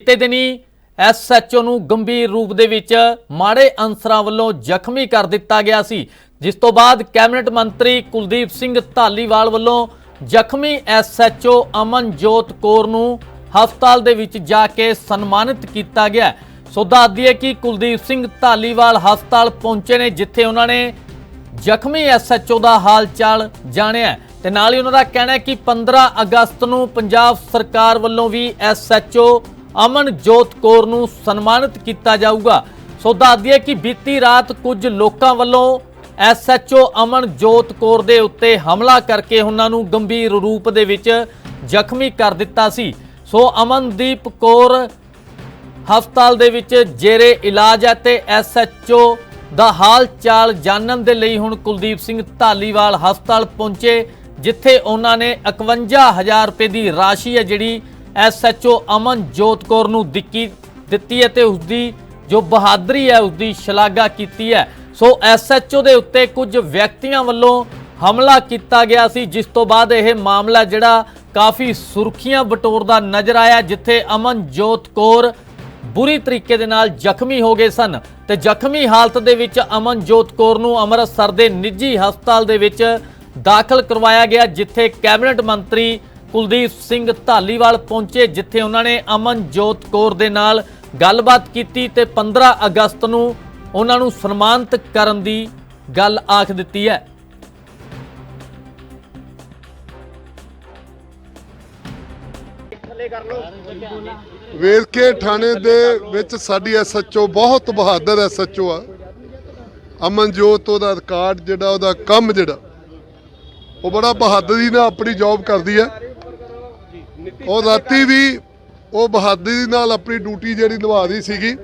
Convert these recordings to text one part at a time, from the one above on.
ਬੀਤੇ ਦਿਨੀ ਐਸਐਚਓ ਨੂੰ ਗੰਭੀਰ ਰੂਪ ਦੇ ਵਿੱਚ ਮਾੜੇ ਅਨਸਰਾਂ ਵੱਲੋਂ ਜ਼ਖਮੀ ਕਰ ਦਿੱਤਾ ਗਿਆ ਸੀ, ਜਿਸ ਤੋਂ ਬਾਅਦ ਕੈਬਨਿਟ ਮੰਤਰੀ ਕੁਲਦੀਪ ਸਿੰਘ ਧਾਲੀਵਾਲ ਵੱਲੋਂ ਜ਼ਖਮੀ ਐਸਐਚਓ ਅਮਨਜੋਤ ਕੌਰ ਨੂੰ ਹਸਪਤਾਲ ਦੇ ਵਿੱਚ ਜਾ ਕੇ ਸਨਮਾਨਿਤ ਕੀਤਾ ਗਿਆ। ਸੋ ਦੱਸ ਦਈਏ ਕਿ ਕੁਲਦੀਪ ਸਿੰਘ ਧਾਲੀਵਾਲ ਹਸਪਤਾਲ ਪਹੁੰਚੇ ਨੇ, ਜਿੱਥੇ ਉਹਨਾਂ ਨੇ ਜ਼ਖਮੀ ਐਸਐਚਓ ਦਾ ਹਾਲ ਚਾਲ ਜਾਣਿਆ। ਤੇ ਨਾਲ ਹੀ ਉਹਨਾਂ ਦਾ ਕਹਿਣਾ ਹੈ ਕਿ 15 ਅਗਸਤ ਨੂੰ ਪੰਜਾਬ ਸਰਕਾਰ ਵੱਲੋਂ ਵੀ ਐਸਐਚਓ ਅਮਨਜੋਤ ਕੌਰ ਨੂੰ ਸਨਮਾਨਿਤ ਕੀਤਾ ਜਾਊਗਾ। ਸੋ ਦੱਸ ਦਈਏ ਕਿ ਬੀਤੀ ਰਾਤ ਕੁਝ ਲੋਕਾਂ ਵੱਲੋਂ ਐਸਐਚਓ ਅਮਨਜੋਤ ਕੌਰ ਦੇ ਉੱਤੇ ਹਮਲਾ ਕਰਕੇ ਉਹਨਾਂ ਨੂੰ ਗੰਭੀਰ ਰੂਪ ਦੇ ਵਿੱਚ ਜ਼ਖਮੀ ਕਰ ਦਿੱਤਾ ਸੀ। ਸੋ ਅਮਨਦੀਪ ਕੌਰ ਹਸਪਤਾਲ ਦੇ ਵਿੱਚ ਜੇਰੇ ਇਲਾਜ ਹੈ ਤੇ ਐਸਐਚਓ ਦਾ ਹਾਲ ਚਾਲ ਜਾਣਨ ਦੇ ਲਈ ਹੁਣ ਕੁਲਦੀਪ ਸਿੰਘ ਧਾਲੀਵਾਲ ਹਸਪਤਾਲ ਪਹੁੰਚੇ, ਜਿੱਥੇ ਉਹਨਾਂ ਨੇ 51000 ਰੁਪਏ ਦੀ ਰਾਸ਼ੀ ਹੈ ਜਿਹੜੀ ਐਸਐਚਓ ਅਮਨਜੋਤ ਕੌਰ ਨੂੰ ਦਿੱਕੀ ਦਿੱਤੀ ਹੈ ਤੇ ਉਸ ਦੀ ਜੋ ਬਹਾਦਰੀ ਹੈ ਉਸ ਦੀ ਸ਼ਲਾਘਾ ਕੀਤੀ ਹੈ। ਸੋ ਐਸਐਚਓ ਦੇ ਉੱਤੇ ਕੁਝ ਵਿਅਕਤੀਆਂ ਵੱਲੋਂ ਹਮਲਾ ਕੀਤਾ ਗਿਆ ਸੀ, ਜਿਸ ਤੋਂ ਬਾਅਦ ਇਹ ਮਾਮਲਾ ਜਿਹੜਾ ਕਾਫੀ ਸੁਰਖੀਆਂ ਬਟੋਰਦਾ ਨਜ਼ਰ ਆਇਆ, ਜਿੱਥੇ ਅਮਨਜੋਤ ਕੌਰ ਬੁਰੀ ਤਰੀਕੇ ਦੇ ਨਾਲ ਜ਼ਖਮੀ ਹੋ ਗਏ ਸਨ। ਤੇ ਜ਼ਖਮੀ ਹਾਲਤ ਦੇ ਵਿੱਚ ਅਮਨਜੋਤ ਕੌਰ ਨੂੰ ਅੰਮ੍ਰਿਤਸਰ ਦੇ ਨਿੱਜੀ ਹਸਪਤਾਲ ਦੇ ਵਿੱਚ ਦਾਖਲ ਕਰਵਾਇਆ ਗਿਆ, ਜਿੱਥੇ ਕੈਬਨਿਟ ਮੰਤਰੀ ਕੁਲਦੀਪ ਸਿੰਘ ਧਾਲੀਵਾਲ ਪਹੁੰਚੇ, ਜਿੱਥੇ ਉਹਨਾਂ ਨੇ ਅਮਨਜੋਤ ਕੌਰ ਦੇ ਨਾਲ ਗੱਲਬਾਤ ਕੀਤੀ ਤੇ 15 ਅਗਸਤ ਨੂੰ ਉਹਨਾਂ ਨੂੰ ਸਨਮਾਨਿਤ ਕਰਨ ਦੀ ਗੱਲ ਆਖ ਦਿੱਤੀ ਹੈ। ਵੇਰਕੇ ਥਾਣੇ ਦੇ ਵਿੱਚ ਸਾਡੀ ਐਸਐਚਓ ਬਹੁਤ ਬਹਾਦਰ ਐਸਐਚਓ ਆ। ਅਮਨਜੋਤ, ਉਹਦਾ ਰਿਕਾਰਡ ਜਿਹੜਾ, ਉਹਦਾ ਕੰਮ ਜਿਹੜਾ, ਉਹ ਬੜਾ ਬਹਾਦਰੀ ਨਾਲ ਆਪਣੀ ਜੌਬ ਕਰਦੀ ਹੈ। ਉਹ ਰਾਤੀ ਵੀ ਉਹ ਬਹਾਦਰੀ ਨਾਲ ਆਪਣੀ ਡਿਊਟੀ ਜਿਹੜੀ ਨਿਭਾ ਰਹੀ ਸੀਗੀ।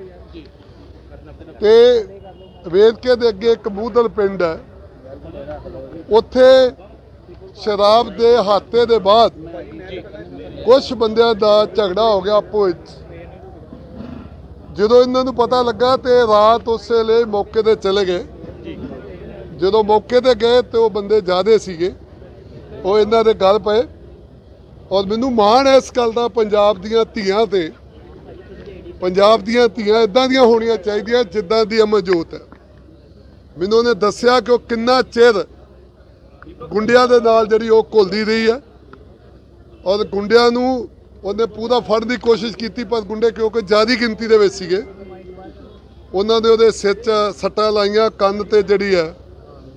ਤੇ ਵੇਰਕੇ ਦੇ ਅੱਗੇ ਇੱਕ ਮੂਦਲ ਪਿੰਡ ਹੈ। ਉੱਥੇ ਸ਼ਰਾਬ ਦੇ ਹਾਤੇ ਦੇ ਬਾਅਦ ਕੁਝ ਬੰਦਿਆਂ ਦਾ ਝਗੜਾ ਹੋ ਗਿਆ ਆਪੋ ਵਿੱਚ। ਜਦੋਂ ਇਹਨਾਂ ਨੂੰ ਪਤਾ ਲੱਗਾ ਤੇ ਰਾਤ ਉਸੇ ਵੇਲੇ ਮੌਕੇ ਤੇ ਚਲੇ ਗਏ। ਜਦੋਂ ਮੌਕੇ ਤੇ ਗਏ ਤੇ ਉਹ ਬੰਦੇ ਜ਼ਿਆਦੇ ਸੀਗੇ। ਉਹ ਇਹਨਾਂ ਦੇ ਗੱਲ ਪਏ। ਔਰ ਮੈਨੂੰ ਮਾਣ ਹੈ ਇਸ ਗੱਲ ਦਾ ਪੰਜਾਬ ਦੀਆਂ ਧੀਆਂ ਤੇ। ਪੰਜਾਬ ਦੀਆਂ ਧੀਆਂ ਇਦਾਂ ਦੀਆਂ ਹੋਣੀਆਂ ਚਾਹੀਦੀਆਂ ਜਿੱਦਾਂ ਦੀ ਅਮਰਜੋਤ ਹੈ। ਮੈਨੂੰ ਉਹਨੇ ਦੱਸਿਆ ਕਿ ਉਹ ਕਿੰਨਾ ਚਿਰ ਗੁੰਡਿਆਂ ਦੇ ਨਾਲ ਜਿਹੜੀ ਉਹ ਘੁਲਦੀ ਰਹੀ ਹੈ। ਔਰ ਗੁੰਡਿਆਂ ਨੂੰ ਉਹਨੇ ਪੂਰਾ ਫੜਨ ਦੀ ਕੋਸ਼ਿਸ਼ ਕੀਤੀ, ਪਰ ਗੁੰਡੇ ਕਿਉਂਕਿ ਜ਼ਿਆਦੀ ਗਿਣਤੀ ਦੇ ਵਿੱਚ ਸੀਗੇ। ਉਹਨਾਂ ਦੇ ਉਹਦੇ ਸਿਰ 'ਚ ਸੱਟਾਂ ਲਾਈਆਂ, ਕੰਨ ਤੇ ਜਿਹੜੀ ਹੈ,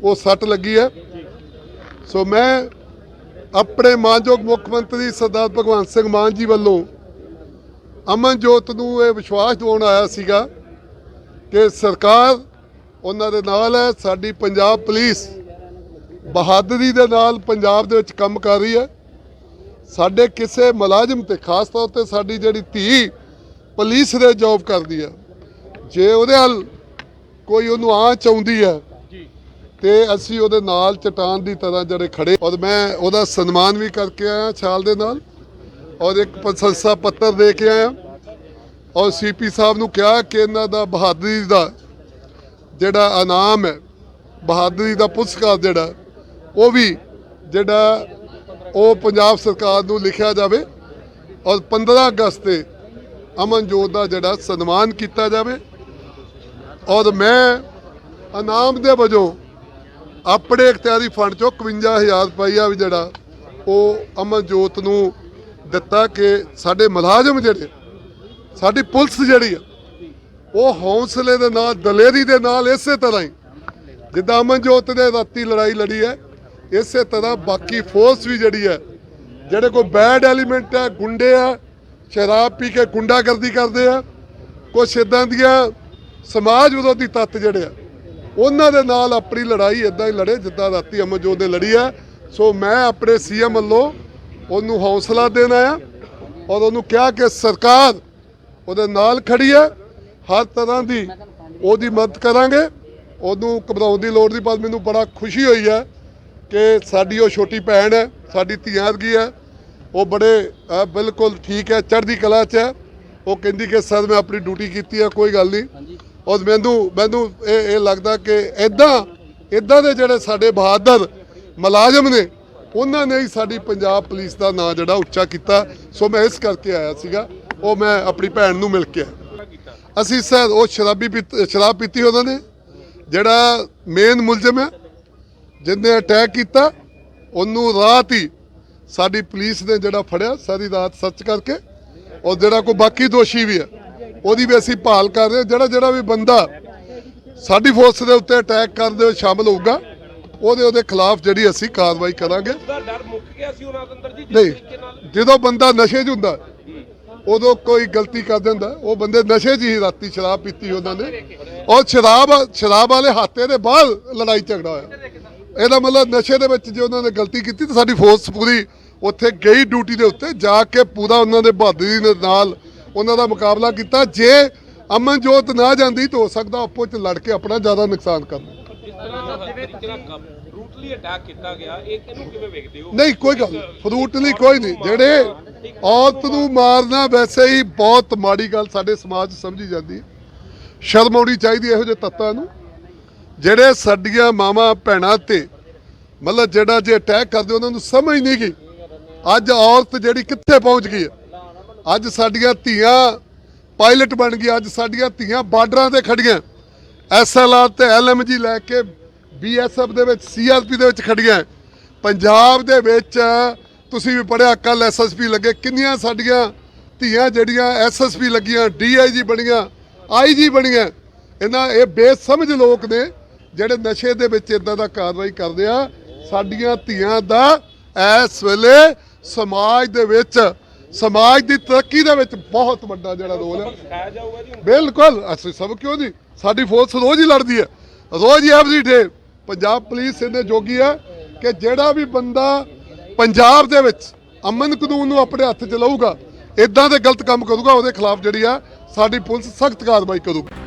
ਉਹ ਸੱਟ ਲੱਗੀ ਹੈ। ਸੋ ਮੈਂ ਆਪਣੇ ਮਾਨਯੋਗ ਮੁੱਖ ਮੰਤਰੀ ਸਰਦਾਰ ਭਗਵੰਤ ਸਿੰਘ ਮਾਨ ਜੀ ਵੱਲੋਂ ਅਮਨਜੋਤ ਨੂੰ ਇਹ ਵਿਸ਼ਵਾਸ ਦਿਵਾਉਣ ਆਇਆ ਸੀਗਾ ਕਿ ਸਰਕਾਰ ਉਹਨਾਂ ਦੇ ਨਾਲ ਹੈ, ਸਾਡੀ ਪੰਜਾਬ ਪੁਲਿਸ ਬਹਾਦਰੀ ਦੇ ਨਾਲ ਪੰਜਾਬ ਦੇ ਵਿੱਚ ਕੰਮ ਕਰ ਰਹੀ ਹੈ। ਸਾਡੇ ਕਿਸੇ ਮੁਲਾਜ਼ਮ ਤੇ ਖਾਸ ਤੌਰ ਤੇ ਸਾਡੀ ਜਿਹੜੀ ਧੀ ਪੁਲਿਸ ਦੇ ਜੌਬ ਕਰਦੀ ਹੈ। ਜੇ ਉਹਦੇ ਹਲ ਕੋਈ ਉਹਨੂੰ ਆਂਚ ਆਉਂਦੀ ਹੈ ਤੇ ਅਸੀਂ ਉਹਦੇ ਨਾਲ ਚਟਾਨ ਦੀ ਤਰ੍ਹਾਂ ਜਿਹੜੇ ਖੜੇ ਔਰ ਮੈਂ ਉਹਦਾ ਸਨਮਾਨ ਵੀ ਕਰਕੇ ਆਇਆ ਛਾਲ ਦੇ ਨਾਲ ਔਰ ਇੱਕ ਪ੍ਰਸ਼ੰਸਾ ਪੱਤਰ ਦੇ ਕੇ ਆਇਆ। ਔਰ ਸੀਪੀ ਸਾਹਿਬ ਨੂੰ ਕਿਹਾ ਕਿ ਇਹਨਾਂ ਦਾ ਬਹਾਦਰੀ ਦਾ ਜਿਹੜਾ ਇਨਾਮ ਹੈ, ਬਹਾਦਰੀ ਦਾ ਪੁਰਸਕਾਰ ਜਿਹੜਾ, ਉਹ ਵੀ ਜਿਹੜਾ ਉਹ ਪੰਜਾਬ ਸਰਕਾਰ ਨੂੰ ਲਿਖਿਆ ਜਾਵੇ ਔਰ 15 ਅਗਸਤ ਤੇ ਅਮਨਜੋਤ ਦਾ ਜਿਹੜਾ ਸਨਮਾਨ ਕੀਤਾ ਜਾਵੇ। ਔਰ ਮੈਂ ਇਨਾਮ ਦੇ ਵਜੋਂ ਆਪਣੇ ਇਖਤਿਆਰੀ ਫੰਡ ਚੋਂ 51000 ਰੁਪਈਆ ਵੀ ਜਿਹੜਾ ਉਹ ਅਮਨਜੋਤ ਨੂੰ ਦਿੱਤਾ ਕਿ ਸਾਡੇ ਮੁਲਾਜ਼ਮ ਜਿਹੜੇ, ਸਾਡੀ ਪੁਲਿਸ ਜਿਹੜੀ ਆ, ਉਹ ਹੌਸਲੇ ਦੇ ਨਾਲ, ਦਲੇਰੀ ਦੇ ਨਾਲ ਇਸੇ ਤਰ੍ਹਾਂ ਹੀ, ਜਿੱਦਾਂ ਅਮਨਜੋਤ ਨੇ ਰਾਤੀ ਲੜਾਈ ਲੜੀ ਹੈ, ਇਸੇ ਤਰ੍ਹਾਂ ਬਾਕੀ ਫੋਰਸ ਵੀ ਜਿਹੜੀ ਹੈ, ਜਿਹੜੇ ਕੋਈ ਬੈਡ ਐਲੀਮੈਂਟ ਹੈ, ਗੁੰਡੇ ਆ, ਸ਼ਰਾਬ ਪੀ ਕੇ ਗੁੰਡਾਗਰਦੀ ਕਰਦੇ ਆ, ਕੁਛ ਇਦਾਂ ਦੀਆਂ ਸਮਾਜ ਵਿਰੋਧੀ ਤੱਤ ਜਿਹੜੇ ਆ ਉਹਨਾਂ ਦੇ ਨਾਲ ਆਪਣੀ ਲੜਾਈ ਇਦਾਂ ਹੀ ਲੜੇ, ਜਿੱਦਾਂ ਰਾਤੀ ਅਮਨਜੋਤ ਨੇ ਲੜੀ ਹੈ। ਸੋ ਮੈਂ ਆਪਣੇ ਸੀਐਮ ਵੱਲੋਂ ਉਹਨੂੰ ਹੌਸਲਾ ਦੇਣਾ ਆ ਔਰ ਉਹਨੂੰ ਕਿਹਾ ਕਿ ਸਰਕਾਰ ਉਹਦੇ ਨਾਲ ਖੜੀ ਹੈ। ਹਰ ਤਰ੍ਹਾਂ ਦੀ ਉਹਦੀ ਮਦਦ ਕਰਾਂਗੇ। ਉਹਨੂੰ ਘਬਰਾਉਣ ਦੀ ਲੋੜ ਨਹੀਂ, ਪਰ ਮੈਨੂੰ ਬੜਾ ਖੁਸ਼ੀ ਹੋਈ ਹੈ ਕਿ ਸਾਡੀ ਉਹ ਛੋਟੀ ਭੈਣ ਹੈ, ਸਾਡੀ ਧੀਆਂ ਹੈ। ਉਹ ਬੜੇ ਬਿਲਕੁਲ ਠੀਕ ਹੈ, ਚੜ੍ਹਦੀ ਕਲਾ 'ਚ ਹੈ। ਉਹ ਕਹਿੰਦੀ ਕਿ, ਸਰ, ਮੈਂ ਆਪਣੀ ਡਿਊਟੀ ਕੀਤੀ ਹੈ, ਕੋਈ ਗੱਲ ਨਹੀਂ। ਔਰ ਮੈਨੂੰ ਮੈਨੂੰ ਇਹ ਇਹ ਲੱਗਦਾ ਕਿ ਇਦਾਂ ਇਦਾਂ ਦੇ ਜਿਹੜੇ ਸਾਡੇ ਬਹਾਦਰ ਮੁਲਾਜ਼ਮ ਨੇ, ਉਹਨਾਂ ਨੇ ਹੀ ਸਾਡੀ ਪੰਜਾਬ ਪੁਲਿਸ ਦਾ ਨਾਂ ਜਿਹੜਾ ਉੱਚਾ ਕੀਤਾ। ਸੋ ਮੈਂ ਇਸ ਕਰਕੇ ਆਇਆ ਸੀਗਾ, ਉਹ ਮੈਂ ਆਪਣੀ ਭੈਣ ਨੂੰ ਮਿਲ ਕੇ ਆਇਆ। ਅਸੀਂ ਸਰ ਉਹ ਸ਼ਰਾਬੀ ਪੀਤ- ਸ਼ਰਾਬ ਪੀਤੀ ਉਹਨਾਂ ਨੇ, ਜਿਹੜਾ ਮੇਨ ਮੁਲਜ਼ਮ ਹੈ, ਜਿਹਨੇ ਅਟੈਕ ਕੀਤਾ, ਉਹਨੂੰ ਰਾਤ ਹੀ ਸਾਡੀ ਪੁਲਿਸ ਨੇ ਜਿਹੜਾ ਫੜਿਆ, ਸਾਰੀ ਰਾਤ ਸਰਚ ਕਰਕੇ, ਔਰ ਜਿਹੜਾ ਕੋਈ ਬਾਕੀ ਦੋਸ਼ੀ ਵੀ ਹੈ ਉਹਦੀ ਵੀ ਅਸੀਂ ਭਾਲ ਕਰ ਰਹੇ। ਜਿਹੜਾ ਜਿਹੜਾ ਵੀ ਬੰਦਾ ਸਾਡੀ ਫੋਰਸ ਦੇ ਉੱਤੇ ਅਟੈਕ ਕਰਨ ਦੇ ਵਿੱਚ ਸ਼ਾਮਲ ਹੋਊਗਾ ਉਹਦੇ ਉਹਦੇ ਖਿਲਾਫ ਜਿਹੜੀ ਅਸੀਂ ਕਾਰਵਾਈ ਕਰਾਂਗੇ। ਦਾ ਡਰ ਮੁੱਕ ਗਿਆ ਸੀ ਉਹਨਾਂ ਦੇ ਅੰਦਰ ਜੀ ਜਿਸ ਨਹੀਂ ਜਦੋਂ ਬੰਦਾ ਨਸ਼ੇ 'ਚ ਹੁੰਦਾ ਉਦੋਂ ਕੋਈ ਗਲਤੀ ਕਰ ਦਿੰਦਾ। ਉਹ ਬੰਦੇ ਨਸ਼ੇ 'ਚ ਹੀ ਰਾਤੀ ਸ਼ਰਾਬ ਪੀਤੀ ਉਹਨਾਂ ਨੇ। ਔਰ ਸ਼ਰਾਬ ਸ਼ਰਾਬ ਵਾਲੇ ਹਾਤੇ ਦੇ ਬਾਅਦ ਲੜਾਈ ਝਗੜਾ ਹੋਇਆ। ਇਹਦਾ ਮਤਲਬ ਨਸ਼ੇ ਦੇ ਵਿੱਚ ਜੇ ਉਹਨਾਂ ਨੇ ਗਲਤੀ ਕੀਤੀ ਤਾਂ ਸਾਡੀ ਫੋਰਸ ਪੂਰੀ ਉੱਥੇ ਗਈ ਡਿਊਟੀ ਦੇ ਉੱਤੇ ਜਾ ਕੇ ਪੂਰਾ ਉਹਨਾਂ ਦੇ ਬਹਾਦਰੀ ਦੇ ਨਾਲ ਉਹਨਾਂ ਦਾ ਮੁਕਾਬਲਾ ਕੀਤਾ। ਜੇ ਅਮਨਜੋਤ ਨਾ ਜਾਂਦੀ ਤਾਂ ਹੋ ਸਕਦਾ ਆਪੋ ਚ ਲੜ ਕੇ ਆਪਣਾ ਜ਼ਿਆਦਾ ਨੁਕਸਾਨ ਕਰਨਾ ਜਿਸ ਤਰ੍ਹਾਂ ਤਰੀਕੇ ਨਾਲ ਰੂਟਲੀ ਅਟੈਕ ਕੀਤਾ ਗਿਆ ਇਹ ਕਿਹਨੂੰ ਕਿਵੇਂ ਵੇਖਦੇ ਹੋ? ਨਹੀਂ ਕੋਈ ਗੱਲ ਫਰੂਟ ਲਈ ਕੋਈ ਨਹੀਂ। ਜਿਹੜੇ ਔਰਤ ਨੂੰ ਮਾਰਨਾ ਵੈਸੇ ਹੀ ਬਹੁਤ ਮਾੜੀ ਗੱਲ ਸਾਡੇ ਸਮਾਜ ਸਮਝੀ ਜਾਂਦੀ ਹੈ। ਸ਼ਰਮ ਆਉਣੀ ਚਾਹੀਦੀ ਇਹੋ ਜਿਹੇ ਤੱਤਾਂ ਨੂੰ। ਜਿਹੜੇ ਸਾਡੀਆਂ ਮਾਵਾਂ ਭੈਣਾਂ ਤੇ ਮਤਲਬ ਜਿਹੜਾ ਜੇ ਅਟੈਕ ਕਰਦੇ ਉਹਨਾਂ ਨੂੰ ਸਮਝ ਨਹੀਂ ਗਈ। ਅੱਜ ਔਰਤ ਜਿਹੜੀ ਕਿੱਥੇ ਪਹੁੰਚ ਗਈ ਹੈ? ਅੱਜ ਸਾਡੀਆਂ ਧੀਆਂ ਪਾਇਲਟ ਬਣ ਗਈਆਂ, ਅੱਜ ਸਾਡੀਆਂ ਧੀਆਂ ਬਾਰਡਰਾਂ ਤੇ ਖੜੀਆਂ। ਐਸਐਲਆਰ ਤੇ ਐਲਐਮਜੀ ਲੈ ਕੇ ਬੀਐਸਐਫ ਦੇ ਵਿੱਚ ਸੀਆਰਪੀ ਦੇ ਵਿੱਚ ਖੜੀਆਂ। ਪੰਜਾਬ ਦੇ ਵਿੱਚ ਤੁਸੀਂ ਵੀ ਪੜਿਆ ਕੱਲ ਐਸਐਸਪੀ ਲੱਗੇ। ਕਿੰਨੀਆਂ ਸਾਡੀਆਂ ਧੀਆਂ ਜਿਹੜੀਆਂ ਐਸਐਸਪੀ ਲੱਗੀਆਂ ਡੀਆਈਜੀ ਬਣੀਆਂ ਆਈਜੀ ਬਣੀਆਂ। ਇਹਨਾਂ ਇਹ ਬੇਸਮਝ ਲੋਕ ਨੇ, ਜਿਹੜੇ ਨਸ਼ੇ ਦੇ ਵਿੱਚ ਇਦਾਂ ਦਾ ਕਾਰਵਾਈ ਕਰਦੇ ਆ। ਸਾਡੀਆਂ ਧੀਆਂ ਦਾ ਇਸ ਵੇਲੇ ਸਮਾਜ ਦੇ ਵਿੱਚ ਸਮਾਜ ਦੀ ਤਰੱਕੀ ਦੇ ਵਿੱਚ ਬਹੁਤ ਵੱਡਾ ਜਿਹੜਾ ਰੋਲ ਹੈ। ਬਿਲਕੁਲ ਅਸੀਂ ਸਭ ਕਿਉਂ ਨਹੀਂ? ਸਾਡੀ ਫੋਰਸ ਰੋਜ਼ ਹੀ ਲੜਦੀ ਹੈ। ਰੋਜ਼ ਹੀ ਐਵਰੀ ਡੇ ਪੰਜਾਬ ਪੁਲਿਸ ਇਹਨੇ ਜੋਗੀ ਹੈ ਕਿ ਜਿਹੜਾ ਵੀ ਬੰਦਾ ਪੰਜਾਬ ਦੇ ਵਿੱਚ ਅਮਨ ਕਾਨੂੰਨ ਨੂੰ ਆਪਣੇ ਹੱਥ ਚ ਲਊਗਾ ਇਦਾਂ ਦੇ ਗਲਤ ਕੰਮ ਕਰੂਗਾ ਉਹਦੇ ਖਿਲਾਫ ਜਿਹੜੀ ਆ ਸਾਡੀ ਪੁਲਿਸ ਸਖਤ ਕਾਰਵਾਈ ਕਰੂਗੀ।